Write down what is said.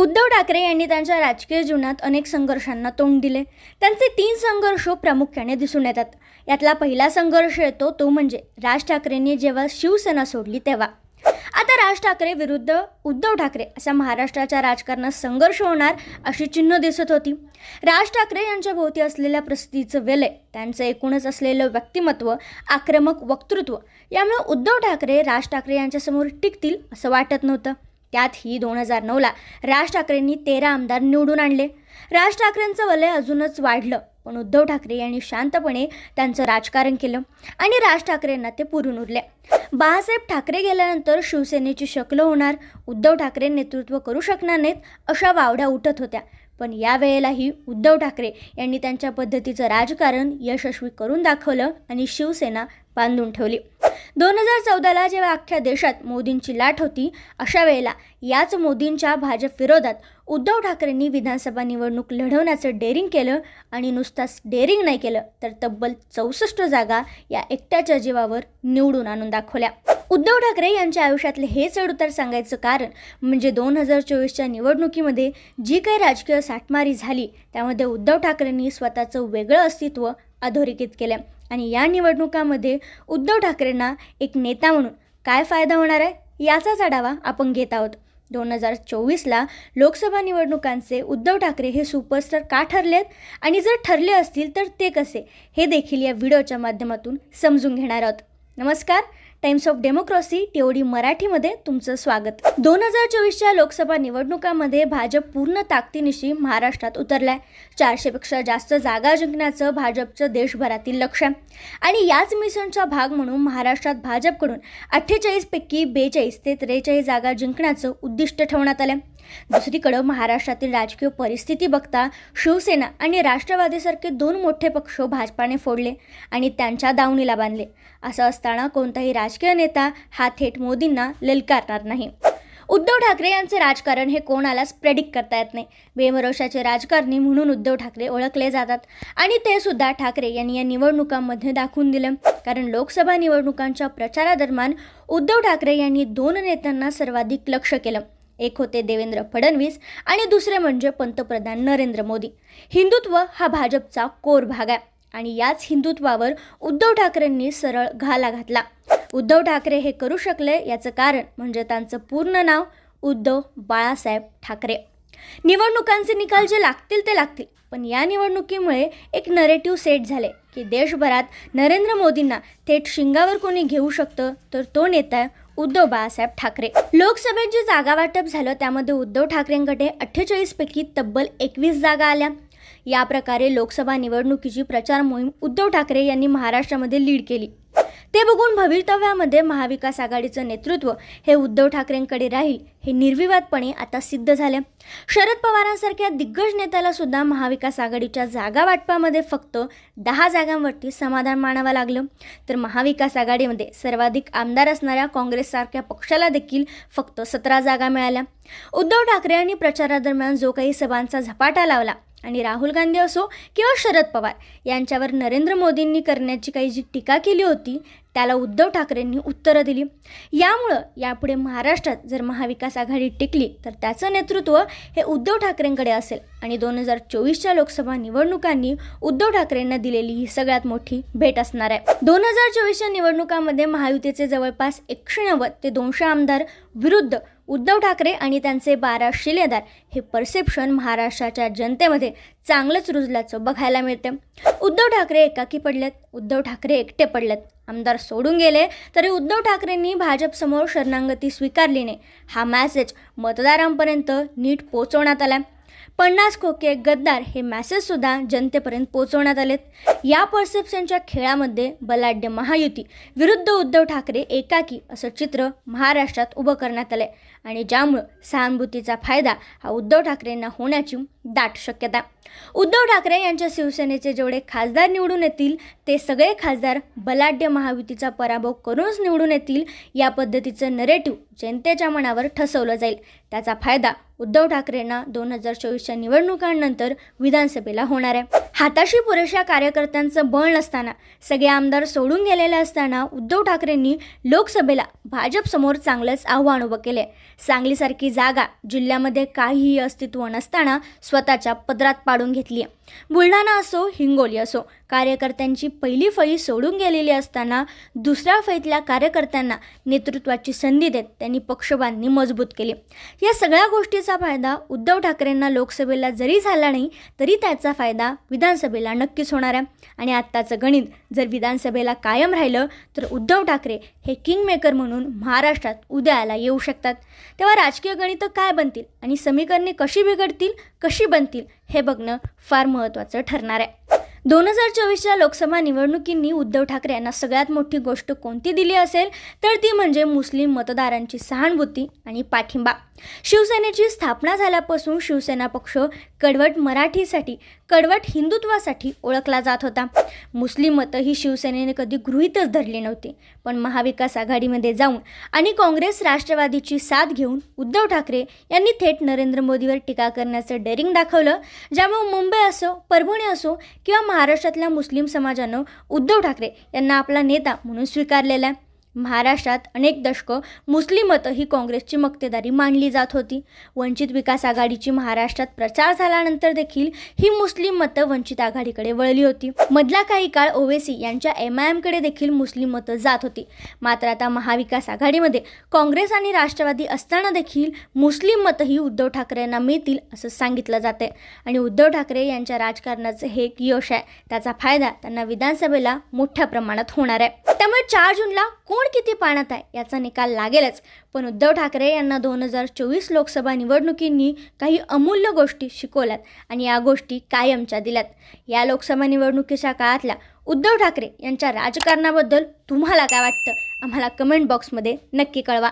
उद्धव ठाकरे यांनी त्यांच्या राजकीय जीवनात अनेक संघर्षांना तोंड दिले. त्यांचे तीन संघर्ष प्रामुख्याने दिसून येतात. यातला पहिला संघर्ष येतो तो म्हणजे राज ठाकरेंनी जेव्हा शिवसेना सोडली तेव्हा. आता राज ठाकरे विरुद्ध उद्धव ठाकरे असा महाराष्ट्राच्या राजकारणात संघर्ष होणार अशी चिन्ह दिसत होती. राज ठाकरे यांच्या भोवती असलेल्या प्रसिद्धीचं वेलय त्यांचं एकूणच असलेलं व्यक्तिमत्व आक्रमक वक्तृत्व यामुळे उद्धव ठाकरे राज ठाकरे यांच्यासमोर टिकतील असं वाटत नव्हतं. त्यातही दोन हजार नऊला राज ठाकरेंनी तेरा आमदार निवडून आणले. राज ठाकरेंचं वलय अजूनच वाढलं पण उद्धव ठाकरे यांनी शांतपणे त्यांचं राजकारण केलं आणि राज ठाकरेंना ते पुरून उरले. बाळासाहेब ठाकरे गेल्यानंतर शिवसेनेची शकलं होणार उद्धव ठाकरे नेतृत्व करू शकणार नाहीत अशा वावड्या उठत होत्या. पण यावेळेलाही उद्धव ठाकरे यांनी त्यांच्या पद्धतीचं राजकारण यशस्वी करून दाखवलं आणि शिवसेना बांधून ठेवली. दोन हजार चौदाला जेव्हा अख्ख्या देशात मोदींची लाट होती अशा वेळेला याच मोदींच्या भाजप विरोधात उद्धव ठाकरेंनी विधानसभा निवडणूक लढवण्याचं डेअरिंग केलं आणि नुसताच डेअरिंग नाही केलं तर तब्बल चौसष्ट जागा या एकट्याच्या जीवावर निवडून आणून दाखवल्या. उद्धव ठाकरे यांच्या आयुष्यातले हे चढउतार सांगायचं कारण म्हणजे दोन हजार चोवीसच्या निवडणुकीमध्ये जी काही राजकीय साठमारी झाली त्यामध्ये उद्धव ठाकरेंनी स्वतःचं वेगळं अस्तित्व अधोरेखित केलं आणि या निवडणुकामध्ये उद्धव ठाकरेंना एक नेता म्हणून काय फायदा होणार आहे? याचाच आढावा आपण घेत आहोत. दोन हजार चोवीसला लोकसभा निवडणुकांचे उद्धव ठाकरे हे सुपरस्टार का ठरलेत आणि जर ठरले असतील तर ते कसे? हे देखील या व्हिडिओच्या माध्यमातून समजून घेणार आहोत. नमस्कार. टाइम्स ऑफ डेमोक्रॉसी टीओडी मराठीमध्ये तुमचं स्वागत. दोन हजार चोवीसच्या लोकसभा निवडणुकामध्ये भाजप पूर्ण ताकदीनिशी महाराष्ट्रात उतरलाय. चारशेपेक्षा जास्त जागा जिंकण्याचं भाजपचं देशभरातील लक्ष आहे आणि याच मिशनचा भाग म्हणून महाराष्ट्रात भाजपकडून अठ्ठेचाळीसपैकी बेचाळीस ते त्रेचाळीस जागा जिंकण्याचं उद्दिष्ट ठेवण्यात आलं दुसरीकडं महाराष्ट्रातील राजकीय परिस्थिती बघता शिवसेना आणि राष्ट्रवादीसारखे दोन मोठे पक्ष भाजपाने फोडले आणि त्यांच्या दावणीला बांधले. असं असताना कोणताही राजकीय नेता हा थेट मोदींना ललकारणार नाही. उद्धव ठाकरे यांचे राजकारण हे कोणालाच प्रेडिक्ट करता येत नाही. बेमरोशाचे राजकारणी म्हणून उद्धव ठाकरे ओळखले जातात. आणि ते सुद्धा ठाकरे यांनी या निवडणुकांमध्ये दाखवून दिलं. कारण लोकसभा निवडणुकांच्या प्रचारादरम्यान उद्धव ठाकरे यांनी दोन नेत्यांना सर्वाधिक लक्ष केलं. एक होते देवेंद्र फडणवीस आणि दुसरे म्हणजे पंतप्रधान नरेंद्र मोदी. हिंदुत्व हा भाजपचा कोर भाग आहे आणि याच हिंदुत्वावर उद्धव ठाकरेंनी सरळ घाला घातला. उद्धव ठाकरे हे करू शकले याचं कारण म्हणजे त्यांचं पूर्ण नाव उद्धव बाळासाहेब ठाकरे. निवडणुकांचे निकाल जे लागतील ते लागतील पण या निवडणुकीमुळे एक नरेटिव्ह सेट झाले की देशभरात नरेंद्र मोदींना थेट शिंगावर कोणी घेऊ शकतं तर तो नेता आहे उद्धव बाळासाहेब ठाकरे. लोकसभेत जे जागा वाटप झालं त्यामध्ये उद्धव ठाकरेंकडे अठ्ठेचाळीसपैकी तब्बल एकवीस जागा आल्या. या प्रकारे लोकसभा निवडणुकीची प्रचार मोहीम उद्धव ठाकरे यांनी महाराष्ट्रामध्ये लीड केली. ते बघून भवितव्यामध्ये महाविकास आघाडीचं नेतृत्व हे उद्धव ठाकरेंकडे राहील हे निर्विवादपणे आता सिद्ध झाले. शरद पवारांसारख्या दिग्गज नेत्याला सुद्धा महाविकास आघाडीच्या जागा वाटपामध्ये फक्त दहा जागांवरती समाधान मानावं लागलं. तर महाविकास आघाडीमध्ये सर्वाधिक आमदार असणाऱ्या काँग्रेससारख्या पक्षाला देखील फक्त सतरा जागा मिळाल्या. उद्धव ठाकरे यांनी प्रचारादरम्यान जो काही सभांचा झपाटा लावला आणि राहुल गांधी असो किंवा शरद पवार यांच्यावर नरेंद्र मोदींनी करण्याची काही जी टीका केली होती त्याला उद्धव ठाकरेंनी उत्तरं दिली. यामुळं यापुढे महाराष्ट्रात जर महाविकास आघाडी टिकली तर त्याचं नेतृत्व हे उद्धव ठाकरेंकडे असेल. आणि दोन हजार चोवीसच्या लोकसभा निवडणुकांनी उद्धव ठाकरेंना दिलेली ही सगळ्यात मोठी भेट असणार आहे. दोन हजार चोवीसच्या निवडणुकांमध्ये महायुतीचे जवळपास एकशे नव्वद ते दोनशे आमदार विरुद्ध उद्धव ठाकरे आणि त्यांचे बारा शिलेदार हे परसेप्शन महाराष्ट्राच्या जनतेमध्ये चांगलंच रुजल्याचं बघायला मिळते उद्धव ठाकरे एकाकी पडलेत उद्धव ठाकरे एकटे पडलेत. आमदार सोडून गेले तरी उद्धव ठाकरेंनी भाजपसमोर शरणांगती स्वीकारली नाही. हा मॅसेज मतदारांपर्यंत नीट पोचवण्यात आला पन्नास खोके गद्दार हे मॅसेजसुद्धा जनतेपर्यंत पोचवण्यात आलेत. या परसेप्शनच्या खेळामध्ये बलाढ्य महायुती विरुद्ध उद्धव ठाकरे एकाकी असं चित्र महाराष्ट्रात उभं करण्यात आलं आणि ज्यामुळं सहानुभूतीचा फायदा हा उद्धव ठाकरेंना होण्याची दाट शक्यता. उद्धव ठाकरे यांच्या शिवसेनेचे जेवढे खासदार निवडून येतील ते सगळे खासदार बलाढ्य महायुतीचा पराभव करूनच निवडून येतील या पद्धतीचं नरेटिव्ह जनतेच्या मनावर ठसवलं जाईल. त्याचा फायदा उद्धव ठाकरेंना दोन हजार चोवीसच्या निवडणुकांनंतर विधानसभेला होणार आहे. हाताशी पुरेशा कार्यकर्त्यांचं बळ नसताना सगळे आमदार सोडून गेलेले असताना उद्धव ठाकरेंनी लोकसभेला भाजपसमोर चांगलंच आव्हान उभं केले सांगलीसारखी जागा जिल्ह्यामध्ये काहीही अस्तित्व नसताना स्वतःच्या पदरात पाडून घेतली आहे बुलढाणा असो हिंगोली असो कार्यकर्त्यांची पहिली फळी सोडून गेलेली असताना दुसऱ्या फळीतल्या कार्यकर्त्यांना नेतृत्वाची संधी देत त्यांनी पक्षबांधणी मजबूत केली. या सगळ्या गोष्टीचा फायदा उद्धव ठाकरेंना लोकसभेला जरी झाला नाही तरी त्याचा फायदा विधानसभेला नक्कीच होणार आहे. आणि आत्ताचं गणित जर विधानसभेला कायम राहिलं तर उद्धव ठाकरे हे किंगमेकर म्हणून महाराष्ट्रात उदयाला येऊ शकतात. तेव्हा राजकीय गणितं काय बनतील आणि समीकरणे कशी बिघडतील कशी बनतील हे बघणं फार महत्त्वाचं ठरणार आहे. दोन हजार चोवीसच्या लोकसभा निवडणुकींनी उद्धव ठाकरे यांना सगळ्यात मोठी गोष्ट कोणती दिली असेल तर ती म्हणजे मुस्लिम मतदारांची सहानुभूती आणि पाठिंबा. शिवसेनेची स्थापना झाल्यापासून शिवसेना पक्ष कडवट मराठीसाठी कडवट हिंदुत्वासाठी ओळखला जात होता. मुस्लिम मतं ही शिवसेनेने कधी गृहीतच धरली नव्हती. पण महाविकास आघाडीमध्ये जाऊन आणि काँग्रेस राष्ट्रवादीची साथ घेऊन उद्धव ठाकरे यांनी थेट नरेंद्र मोदीवर टीका करण्याचं डेरिंग दाखवलं ज्यामुळे मुंबई असो परभणी असो किंवा महाराष्ट्रातल्या मुस्लिम समाजानं उद्धव ठाकरे यांना आपला नेता म्हणून स्वीकारलेला आहे. महाराष्ट्रात अनेक दशकं मुस्लिम मतं ही काँग्रेसची मक्तेदारी मानली जात होती. वंचित विकास आघाडीची महाराष्ट्रात प्रचार झाल्यानंतर देखील ही मुस्लिम मतं वंचित आघाडीकडे वळली होती. मधला काही काळ ओवेसी यांच्या एम आय एमकडे देखील मुस्लिम मतं जात होती. मात्र आता महाविकास आघाडीमध्ये काँग्रेस आणि राष्ट्रवादी असताना देखील मुस्लिम मतं ही उद्धव ठाकरेंना मिळतील असं सांगितलं जाते आणि उद्धव ठाकरे यांच्या राजकारणाचं हे एक यश आहे. त्याचा फायदा त्यांना विधानसभेला मोठ्या प्रमाणात होणार आहे. त्यामुळे चार जूनला कोण किती पाण्यात आहे याचा निकाल लागेलच. पण उद्धव ठाकरे यांना दोन हजार चोवीस लोकसभा निवडणुकींनी काही अमूल्य गोष्टी शिकवल्यात आणि या गोष्टी कायमच्या दिल्यात. या लोकसभा निवडणुकीच्या काळातल्या उद्धव ठाकरे यांच्या राजकारणाबद्दल तुम्हाला काय वाटतं? आम्हाला कमेंट बॉक्समध्ये नक्की कळवा.